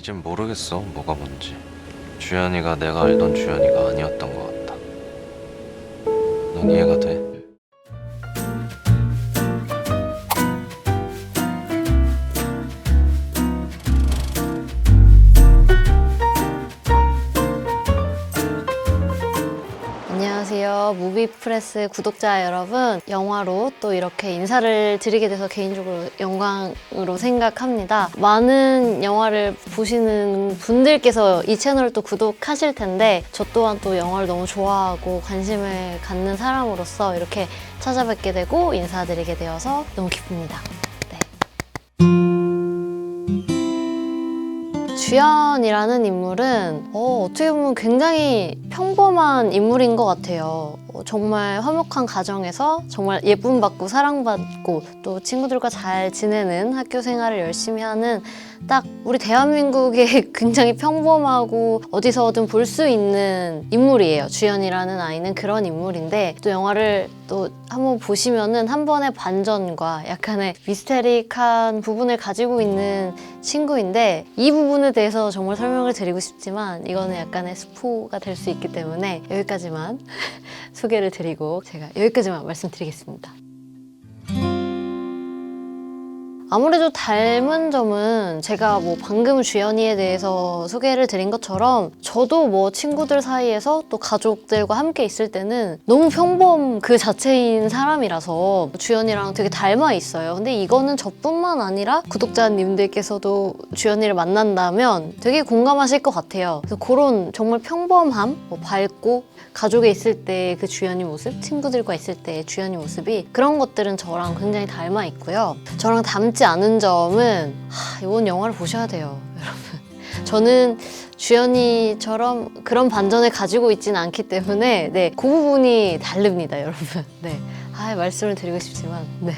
이젠 모르겠어 뭐가 뭔지 주연이가 내가 알던 주연이가 아니었던 것 같다 넌 이해가 돼? 무비프레스 구독자 여러분. 영화로 또 이렇게 인사를 드리게 돼서 개인적으로 영광으로 생각합니다. 많은 영화를 보시는 분들께서 이 채널을 또 구독하실 텐데 저 또한 또 영화를 너무 좋아하고 관심을 갖는 사람으로서 이렇게 찾아뵙게 되고 인사드리게 되어서 너무 기쁩니다. 네. 주연이라는 인물은 어, 어떻게 보면 굉장히 평범한 인물인 것 같아요. 어, 정말 화목한 가정에서 정말 예쁨 받고 사랑받고 또 친구들과 잘 지내는 학교 생활을 열심히 하는 딱 우리 대한민국의 굉장히 평범하고 어디서든 볼 수 있는 인물이에요. 주연이라는 아이는 그런 인물인데 또 영화를 또 한번 보시면은 한 번의 반전과 약간의 미스테릭한 부분을 가지고 있는 친구인데 이 부분에 대해서 정말 설명을 드리고 싶지만 이거는 약간의 스포가 될 수 있기 때문에 여기까지만 소개를 드리고 제가 여기까지만 말씀드리겠습니다. 아무래도 닮은 점은 제가 뭐 방금 주연이에 대해서 소개를 드린 것처럼 저도 뭐 친구들 사이에서 또 가족들과 함께 있을 때는 너무 평범 그 자체인 사람이라서 주연이랑 되게 닮아 있어요. 근데 이거는 저뿐만 아니라 구독자님들께서도 주연이를 만난다면 되게 공감하실 것 같아요. 그래서 그런 정말 평범함, 뭐 밝고 가족에 있을 때 그 주연이 모습, 친구들과 있을 때 주연이 모습이 그런 것들은 저랑 굉장히 닮아 있고요. 저랑 닮지 않은 점은 하, 이번 영화를 보셔야 돼요, 여러분. 저는 주연이처럼 그런 반전을 가지고 있지는 않기 때문에 네, 그 부분이 다릅니다, 여러분. 네. 아, 말씀을 드리고 싶지만 네.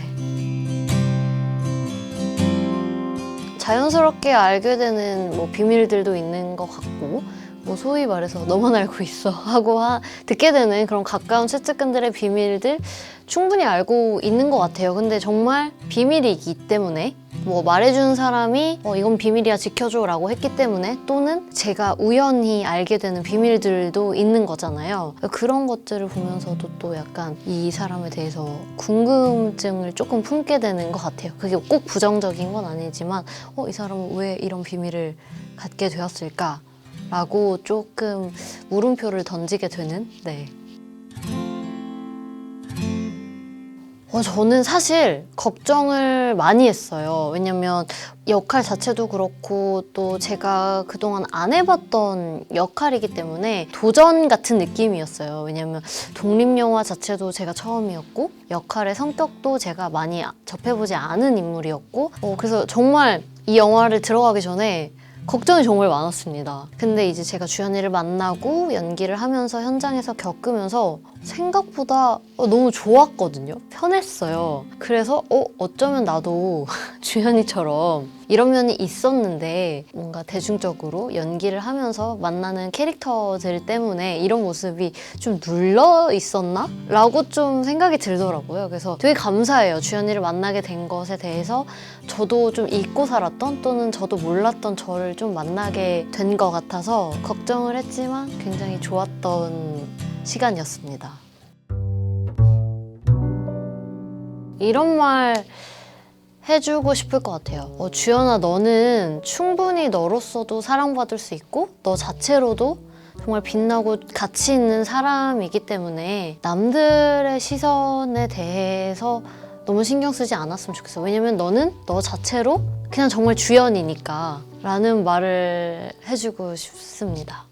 자연스럽게 알게 되는 뭐 비밀들도 있는 것 같고 뭐 소위 말해서 너만 알고 있어 하고 하, 듣게 되는 그런 가까운 최측근들의 비밀들 충분히 알고 있는 것 같아요. 근데 정말 비밀이기 때문에 뭐 말해준 사람이 어, 이건 비밀이야 지켜줘 라고 했기 때문에 또는 제가 우연히 알게 되는 비밀들도 있는 거잖아요. 그런 것들을 보면서도 또 약간 이 사람에 대해서 궁금증을 조금 품게 되는 것 같아요. 그게 꼭 부정적인 건 아니지만 어, 이 사람은 왜 이런 비밀을 갖게 되었을까? 라고 조금 물음표를 던지게 되는 네. 어, 저는 사실 걱정을 많이 했어요. 왜냐면 역할 자체도 그렇고 또 제가 그동안 안 해봤던 역할이기 때문에 도전 같은 느낌이었어요. 왜냐면 독립영화 자체도 제가 처음이었고 역할의 성격도 제가 많이 접해보지 않은 인물이었고 어, 그래서 정말 이 영화를 들어가기 전에 걱정이 정말 많았습니다. 근데 이제 제가 주연이를 만나고 연기를 하면서 현장에서 겪으면서 생각보다 어, 너무 좋았거든요. 편했어요. 그래서 어, 어쩌면 나도 주연이처럼 이런 면이 있었는데 뭔가 대중적으로 연기를 하면서 만나는 캐릭터들 때문에 이런 모습이 좀 눌러 있었나? 라고 좀 생각이 들더라고요. 그래서 되게 감사해요. 주연이를 만나게 된 것에 대해서 저도 좀 잊고 살았던 또는 저도 몰랐던 저를 좀 만나게 된 것 같아서 걱정을 했지만 굉장히 좋았던 시간이었습니다. 이런 말 해주고 싶을 것 같아요. 어, 주연아, 너는 충분히 너로서도 사랑받을 수 있고, 너 자체로도 정말 빛나고 가치 있는 사람이기 때문에 남들의 시선에 대해서 너무 신경 쓰지 않았으면 좋겠어. 왜냐면 너는 너 자체로 그냥 정말 주연이니까 라는 말을 해주고 싶습니다.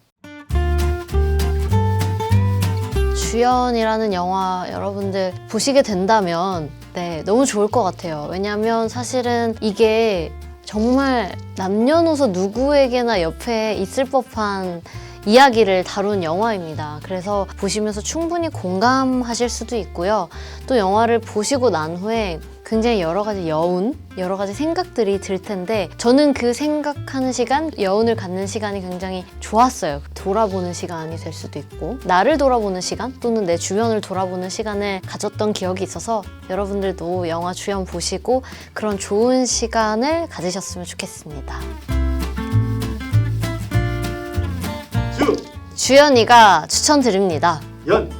주연이라는 영화 여러분들 보시게 된다면 네, 너무 좋을 것 같아요. 왜냐면 사실은 이게 정말 남녀노소 누구에게나 옆에 있을 법한 이야기를 다룬 영화입니다. 그래서 보시면서 충분히 공감하실 수도 있고요. 또 영화를 보시고 난 후에 굉장히 여러 가지 여운, 여러 가지 생각들이 들 텐데 저는 그 생각하는 시간, 여운을 갖는 시간이 굉장히 좋았어요. 돌아보는 시간이 될 수도 있고 나를 돌아보는 시간 또는 내 주변을 돌아보는 시간을 가졌던 기억이 있어서 여러분들도 영화 주연 보시고 그런 좋은 시간을 가지셨으면 좋겠습니다. 주연이가 추천드립니다. 연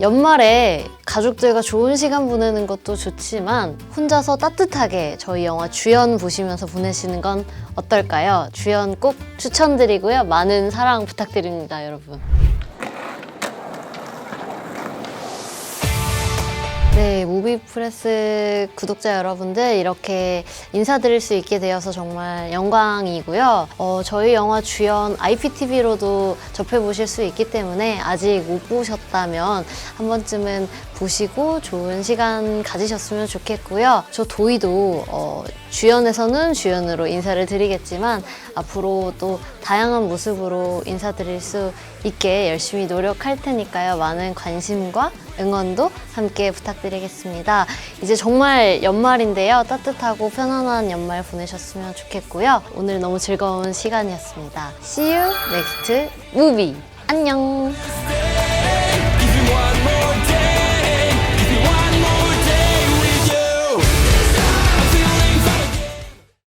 연말에 가족들과 좋은 시간 보내는 것도 좋지만 혼자서 따뜻하게 저희 영화 주연 보시면서 보내시는 건 어떨까요? 주연 꼭 추천드리고요. 많은 사랑 부탁드립니다, 여러분. 네, 무비프레스 구독자 여러분들 이렇게 인사드릴 수 있게 되어서 정말 영광이고요. 어, 저희 영화 주연 IPTV로도 접해보실 수 있기 때문에 아직 못 보셨다면 한 번쯤은 보시고 좋은 시간 가지셨으면 좋겠고요. 저 도희도 어, 주연에서는 주연으로 인사를 드리겠지만 앞으로 또 다양한 모습으로 인사드릴 수 있게 열심히 노력할 테니까요. 많은 관심과 응원도 함께 부탁드리겠습니다. 이제 정말 연말인데요. 따뜻하고 편안한 연말 보내셨으면 좋겠고요. 오늘 너무 즐거운 시간이었습니다. See you next movie. 안녕!